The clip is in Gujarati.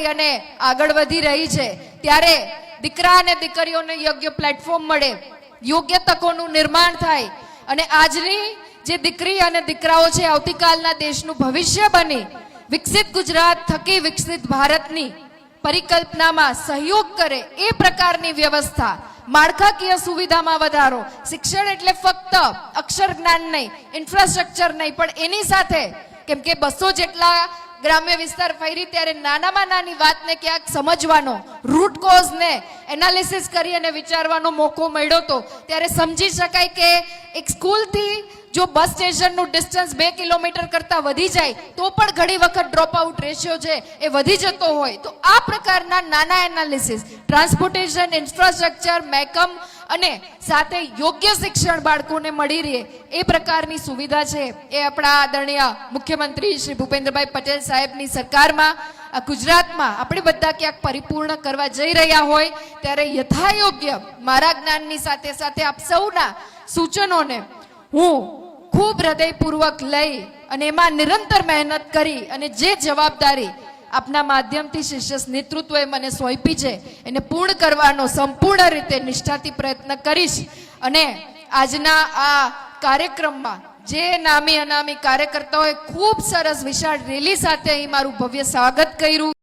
થઈ અને આગળ વધી રહી છે. ત્યારે દીકરા અને દીકરીઓને યોગ્ય પ્લેટફોર્મ મળે, યોગ્ય તકોનું નિર્માણ થાય અને આજની જે દીકરી અને દીકરાઓ છે, આવતીકાલના દેશનું ભવિષ્ય બની, વિકસિત ગુજરાત થકી વિકસિત ભારતની પરિકલ્પનામાં સહયોગ કરે એ પ્રકારની વ્યવસ્થા. માળખાકીય સુવિધામાં વધારો, શિક્ષણ એટલે ફક્ત અક્ષર જ્ઞાન નહીં ઇન્ફ્રાસ્ટ્રક્ચર નહીં, પણ એની સાથે, કેમ કે બસો જેટલા ગ્રામ્ય વિસ્તાર ફરી ત્યારે નાનામાં નાની વાતને ક્યાંક સમજવાનો રૂટ કોઝને એનાલિસિસ કરી અને વિચારવાનો મોકો મળ્યો તો. ત્યારે સમજી શકાય કે એક સ્કૂલથી જો બસ સ્ટેશનનું ડિસ્ટન્સ બે કિલોમીટર કરતાં વધી જાય, તો પણ ઘણી વખત ડ્રોપ આઉટ રેશિયો છે એ વધી જતો હોય. તો આ પ્રકારના નાના એનાલિસિસ ટ્રાન્સપોર્ટેશન ઇન્ફ્રાસ્ટ્રક્ચર મેકમ અને સાથે યોગ્ય શિક્ષણ બાળકોને મળી રહે, એ પ્રકારની સુવિધા છે. એ આપણા આદરણીય મુખ્યમંત્રી શ્રી ભૂપેન્દ્રભાઈ પટેલ સાહેબની સરકારમાં, આ ગુજરાતમાં આપણે બધા ક્યાંક પરિપૂર્ણ કરવા જઈ રહ્યા હોય, ત્યારે યથાયોગ્ય મારા જ્ઞાનની સાથે સાથે આપ સૌના સૂચનોને હું ખૂબ હૃદયપૂર્વક લઈ અને એમાં નિરંતર મહેનત કરી અને જે જવાબદારી આપના માધ્યમથી શિષ્ય નેતૃત્વએ મને સોંપી છે, એને પૂર્ણ કરવાનો સંપૂર્ણ રીતે નિષ્ઠાથી પ્રયત્ન કરીશ. અને આજના આ કાર્યક્રમમાં જે નામી અનામી કાર્યકર્તાઓએ ખૂબ સરસ વિશાળ રેલી સાથે અહીં મારું ભવ્ય સ્વાગત કર્યું.